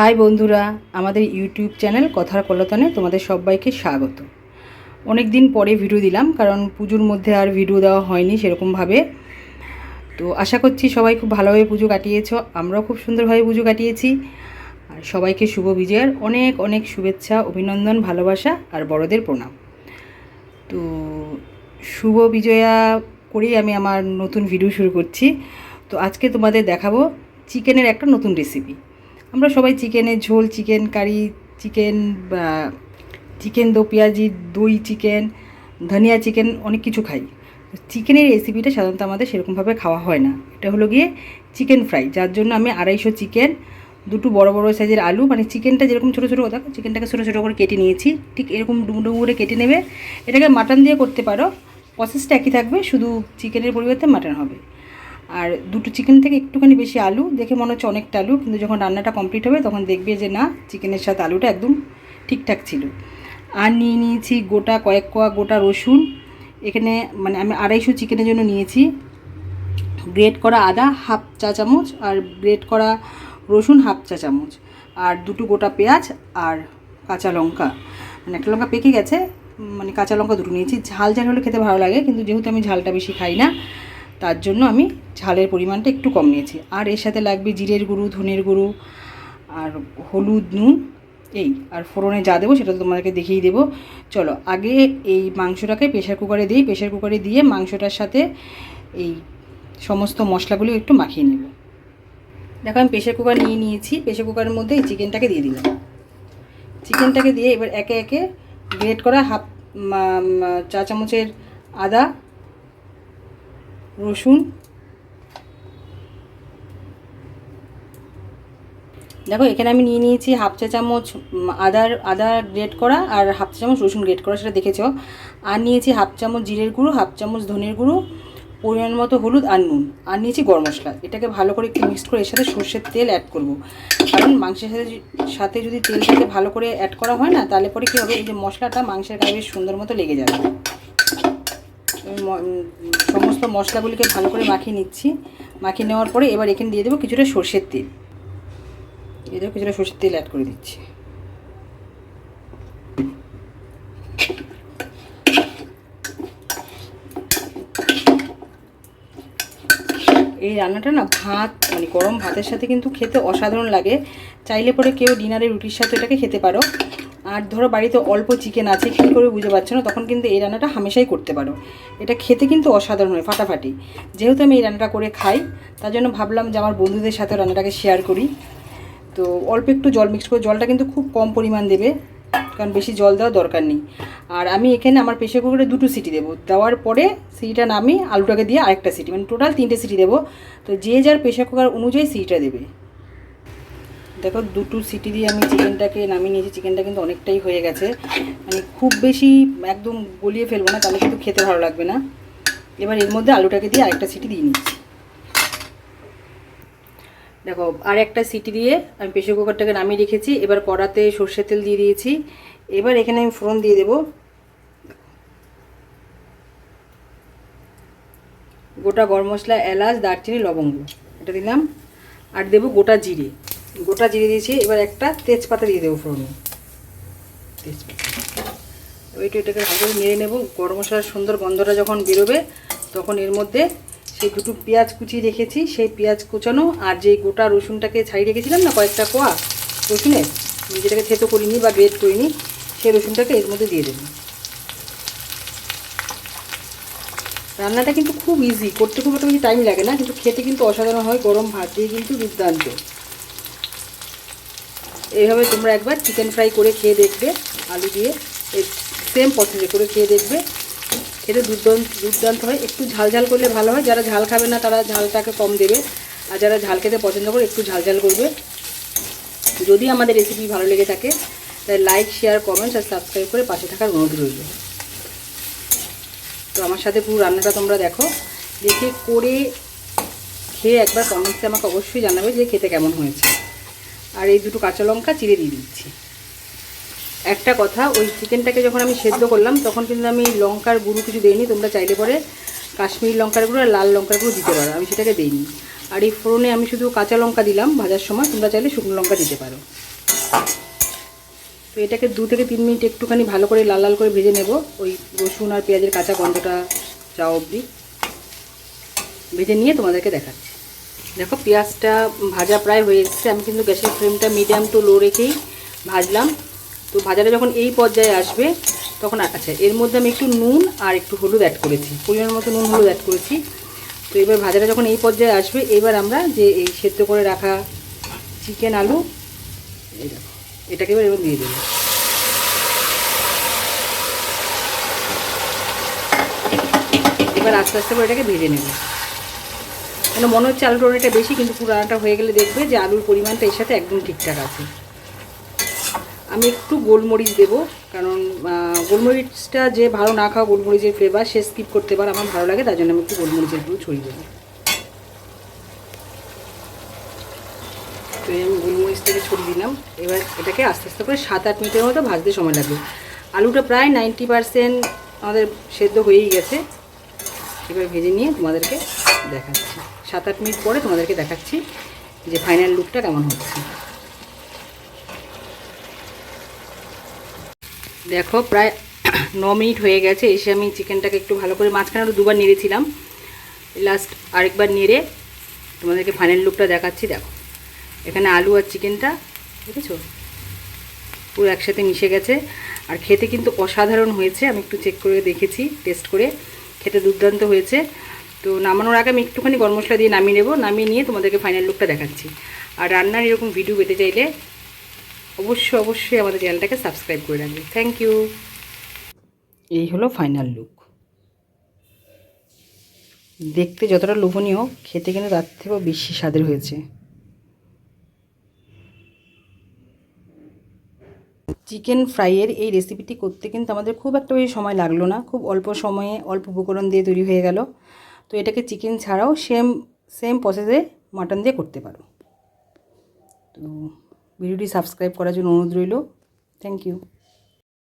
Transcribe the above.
High বন্ধুরা, আমাদের YouTube channel কথার কলতনে তোমাদের সবাইকে স্বাগত। অনেক দিন পরে ভিডিও দিলাম, কারণ পুজোর মধ্যে আর ভিডিও দেওয়া হয়নি সেরকমভাবে। তো আশা করছি সবাই খুব ভালোভাবে পুজো কাটিয়েছ, আমরাও খুব সুন্দরভাবে পুজো কাটিয়েছি। আর সবাইকে শুভ বিজয়ের অনেক অনেক শুভেচ্ছা, অভিনন্দন, ভালোবাসা আর বড়দের প্রণাম। তো শুভ বিজয়া করেই আমি আমার নতুন ভিডিও শুরু করছি। তো আজকে তোমাদের দেখাবো চিকেনের একটা নতুন রেসিপি আমরা সবাই চিকেনের ঝোল, চিকেন কারি, চিকেন চিকেন দো পেঁয়াজি, দই চিকেন, ধনিয়া চিকেন, অনেক কিছু খাই। চিকেনের রেসিপিটা সাধারণত আমাদের সেরকমভাবে খাওয়া হয় না। এটা হলো গিয়ে চিকেন ফ্রাই যার জন্য আমি আড়াইশো চিকেন দুটো বড় বড় সাইজের আলু মানে চিকেনটা যেরকম ছোটো ছোটো, দেখো চিকেনটাকে ছোটো ছোটো করে কেটে নিয়েছি, ঠিক এরকম ডুমো ডুমো করে কেটে নেবে। এটাকে মাটন দিয়ে করতে পারো প্রসেসটা একই থাকবে, শুধু চিকেনের পরিবর্তে মাটন হবে। আর দুটো চিকেন থেকে একটুখানি বেশি আলু, দেখে মনে হচ্ছে অনেকটা আলু, কিন্তু যখন রান্নাটা কমপ্লিট হবে তখন দেখবে যে না, চিকেনের সাথে আলুটা একদম ঠিকঠাক ছিল। আর নিয়ে নিয়েছি গোটা কয়েক কোয়া গোটা রসুন, এখানে মানে আমি আড়াইশো চিকেনের জন্য নিয়েছি। গ্রেট করা আদা হাফ চা চামচ আর গ্রেট করা রসুন হাফ চা চামচ। আর দুটো গোটা পেঁয়াজ আর কাঁচা লঙ্কা। মানে একটা লঙ্কা পেকে গেছে মানে কাঁচা লঙ্কা দুটো নিয়েছি। ঝাল ঝাল হলে খেতে ভালো লাগে, কিন্তু যেহেতু আমি ঝালটা বেশি খাই না তার জন্য আমি ঝালের পরিমাণটা একটু কম নিয়েছি। আর এর সাথে লাগবে জিরের গুঁড়ো, ধনের গুঁড়ো, আর হলুদ নুন, এই, আর ফোড়নে যা দেবো সেটা তো তোমাদেরকে দেখিয়ে দেবো। চলো, আগে এই মাংসটাকে প্রেশার কুকারে দিই। প্রেশার কুকারে দিয়ে মাংসটার সাথে এই সমস্ত মশলাগুলো একটু মাখিয়ে নেব। দেখো, আমি প্রেশার কুকার নিয়ে নিয়েছি। প্রেশার কুকারের মধ্যে এই চিকেনটাকে দিয়ে দিলাম। চিকেনটাকে দিয়ে এবার একে একে গ্রেট করা হাফ চা চামচের আদা রসুন। দেখো, এখানে আমি নিয়ে নিয়েছি হাফ চা চামচ আদার, আদা গ্রেট করা আর হাফ চা চামচ রসুন গ্রেট করা, সেটা দেখেছ। আর নিয়েছি হাফ চামচ জিরের গুঁড়ো, হাফ চামচ ধনের গুঁড়ো, পরিমাণ মতো হলুদ আর নুন। আর নিয়েছি গরম মশলা। এটাকে ভালো করে একটু মিক্স করে এর সাথে সর্ষের তেল অ্যাড করব। কারণ মাংসের সাথে সাথে যদি তেলটাকে ভালো করে অ্যাড করা হয় না, তাহলে পরে কী হবে? এই যে মশলাটা মাংসের গায়ে বেশ সুন্দর মতো লেগে যাবে। সমস্ত মশলাগুলিকে ভালো করে মাখিয়ে নিচ্ছি। মাখিয়ে নেওয়ার পরে এবার এখানে দিয়ে দেবো কিছুটা সর্ষের তেল। দেবো কিছুটা সর্ষের তেল অ্যাড করে দিচ্ছি। এই রান্নাটা না ভাত মানে গরম ভাতের সাথে কিন্তু খেতে অসাধারণ লাগে। চাইলে পরে কেউ ডিনারে রুটির সাথে এটাকে খেতে পারো। আর ধরো বাড়িতে অল্প চিকেন আছে কী করে বুঝতে পারছ না, তখন কিন্তু এই রান্নাটা হামেশাই করতে পারো। এটা খেতে কিন্তু অসাধারণ হয়, ফাটাফাটি। যেহেতু আমি এই রান্নাটা করে খাই, তার জন্য ভাবলাম যে আমার বন্ধুদের সাথে রান্নাটাকে শেয়ার করি। তো অল্প একটু জল মিক্স করে জলটা কিন্তু খুব কম পরিমাণ দেবে, কারণ বেশি জল দেওয়ার দরকার নেই। আর আমি এখানে আমার প্রেশার কুকারে দুটো সিটি দেবো, দেওয়ার পরে সিটিটা নামি আলুটাকে দিয়ে আরেকটা সিটি মানে টোটাল তিনটে সিটি দেবো। তো যে যার প্রেশার কুকার অনুযায়ী সিটিটা দেবে। দেখো, দুটো সিটি দিয়ে আমি চিকেনটাকে নামিয়ে নিয়েছি। চিকেনটা কিন্তু অনেকটাই হয়ে গেছে। মানে খুব বেশি একদম গলিয়ে ফেলব না, তাহলে কিন্তু খেতে ভালো লাগবে না। এবার এর মধ্যে আলুটাকে দিয়ে আরেকটা সিটি দিয়ে নিচ্ছি। দেখো আর একটা সিটি দিয়ে আমি প্রেশার কুকারটাকে নামিয়ে রেখেছি। এবার কড়াতে সর্ষের তেল দিয়ে দিয়েছি। এবার এখানে আমি ফোড়ন দিয়ে দেবো। গোটা গরম মশলা, এলাচ, দারচিনি, লবঙ্গ এটা দিলাম। আর দেবো গোটা জিরে। গোটা জিরে দিয়েছি, এবার একটা তেজপাতা দিয়ে দেবো ফোড়নে। তেজপাতা। একটু এটাকে ভালো করে নেড়ে নেব। গরম মশলার সুন্দর গন্ধটা যখন বেরোবে, তখন এর মধ্যে সেই দুটো পেঁয়াজ কুচিয়ে রেখেছি। সেই পেঁয়াজ কুচানো আর যে গোটা রসুনটাকে ছাড়িয়ে রেখেছিলাম না, কয়েকটা কোয়া রসুনের যেটাকে থেতো করিনি বা গ্রেট করিনি, সেই রসুনটাকে এর মধ্যে দিয়ে দেবো। রান্নাটা কিন্তু খুব ইজি করতে খুব একটা টাইম লাগে না, কিন্তু খেতে কিন্তু অসাধারণ হয়, গরম ভাত দিয়ে কিন্তু দুর্দান্ত। এইভাবে তোমরা একবার চিকেন ফ্রাই করে খেয়ে দেখবে, আলু দিয়ে। সেম প্রসেসে করে খেয়ে দেখবে। খেতে দুর্দান্ত দুর্দান্ত হয়। একটু ঝাল ঝাল করলে ভালো হয়। যারা ঝাল খাবে না, তারা ঝালটাকে কম দেবে। আর যারা ঝাল খেতে পছন্দ করে, একটু ঝাল ঝাল করবে। যদি আমাদের রেসিপি ভালো লেগে থাকে, তাহলে লাইক শেয়ার কমেন্টস আর সাবস্ক্রাইব করে পাশে থাকার অনুরোধ রইল। তো আমার সাথে পুরো রান্নাটা তোমরা দেখো। দেখে, করে খেয়ে একবার কমেন্টসে আমাকে অবশ্যই জানাবে যে খেতে কেমন হয়েছে। আর এই দুটো কাঁচা লঙ্কা চিড়ে দিয়ে দিচ্ছি। একটা কথা, ওই চিকেনটাকে যখন আমি সেদ্ধ করলাম, তখন কিন্তু আমি লঙ্কার গুঁড়ো কিছু দিইনি, তোমরা চাইলে পরে কাশ্মীরি লঙ্কার গুঁড়ো আর লাল লঙ্কার গুঁড়ো দিতে পারো, আমি সেটাকে দিইনি। আর এই ফোড়নে আমি শুধু কাঁচা লঙ্কা দিলাম ভাজার সময়, তোমরা চাইলে শুকনো লঙ্কা দিতে পারো। তো এটাকে দু থেকে তিন মিনিট একটুখানি ভালো করে লাল লাল করে ভেজে নেব, ওই রসুন আর পেঁয়াজের কাঁচা গন্ধটা চা অবধি। ভেজে নিয়ে তোমাদেরকে দেখাচ্ছি। দেখো, পেঁয়াজটা ভাজা প্রায় হয়ে এসেছে। আমি কিন্তু গ্যাসের ফ্লেমটা মিডিয়াম টু লো রেখেই ভাজলাম। তো ভাজাটা যখন এই পর্যায়ে আসবে, তখন আচ্ছা এর মধ্যে আমি একটু নুন আর একটু হলুদ অ্যাড করেছি। পরিমাণ মতো নুন হলুদ অ্যাড করেছি। তো এবার ভাজাটা যখন এই পর্যায়ে আসবে, এবার আমরা যে এই সেদ্ধ করে রাখা চিকেন আলু এটাকে এবার এবার দিয়ে দেবো। এবার আস্তে আস্তে করে এটাকে ভেজে নেব। কেন মনে হচ্ছে আলুর অনেকটা বেশি, কিন্তু পুরো রান্নাটা হয়ে গেলে দেখবে যে আলুর পরিমাণটা এর সাথে একদম ঠিকঠাক আছে। আমি একটু গোলমরিচ দেব, কারণ গোলমরিচটা যে ভালো না খাওয়া গোলমরিচের ফ্লেভার সে স্কিপ করতে পারে আমার ভালো লাগে, তার জন্য আমি একটু গোলমরিচের গুঁড়ো ছড়িয়ে দেবো। তো আমি গোলমরিচ থেকে ছড়িয়ে দিলাম। এবার এটাকে আস্তে আস্তে করে সাত আট মিনিটের মতো ভাজতে সময় লাগবে। আলুটা প্রায় নাইনটি পারসেন্ট আমাদের সেদ্ধ হয়েই গেছে। এবার ভেজে নিয়ে তোমাদেরকে দেখাচ্ছি। সাত আট মিনিট পরে তোমাদেরকে দেখাচ্ছি যে ফাইনাল লুকটা কেমন হচ্ছে। দেখো প্রায় ন মিনিট হয়ে গেছে, এসে আমি চিকেনটাকে একটু ভালো করে মাঝখানে দুবার নেড়েছিলাম। লাস্ট আরেকবার নেড়ে তোমাদেরকে ফাইনাল লুকটা দেখাচ্ছি, দেখো। এখানে আলু আর চিকেনটা, দেখেছ? পুরো একসাথে মিশে গেছে। আর খেতে কিন্তু অসাধারণ হয়েছে, আমি একটু চেক করে দেখেছি টেস্ট করে। খেতে দুর্দান্ত হয়েছে। তো নামানোর আগে আমি একটুখানি গরম মশলা দিয়ে নামিয়ে নেব। নামিয়ে নিয়ে তোমাদেরকে ফাইনাল লুকটা দেখাচ্ছি। আর রান্নার এরকম ভিডিও পেতে চাইলে অবশ্যই অবশ্যই আমাদের চ্যানেলটাকে সাবস্ক্রাইব করে রাখবে। থ্যাংক ইউ এই হলো ফাইনাল লুক দেখতে যতটা লোভনীয়, খেতে কিন্তু তার থেকেও বেশি স্বাদের হয়েছে। চিকেন ফ্রাইয়ের এই রেসিপিটি করতে কিন্তু আমাদের খুব একটা বেশি সময় লাগল না। খুব অল্প সময়ে অল্প উপকরণ দিয়ে তৈরি হয়ে গেল। তো এটাকে চিকেন ছাড়াও সেম সেম প্রসেসে মাটন দিয়ে করতে পারো। তো ভিডিওটি সাবস্ক্রাইব করার জন্য অনুরোধ রইল। Thank you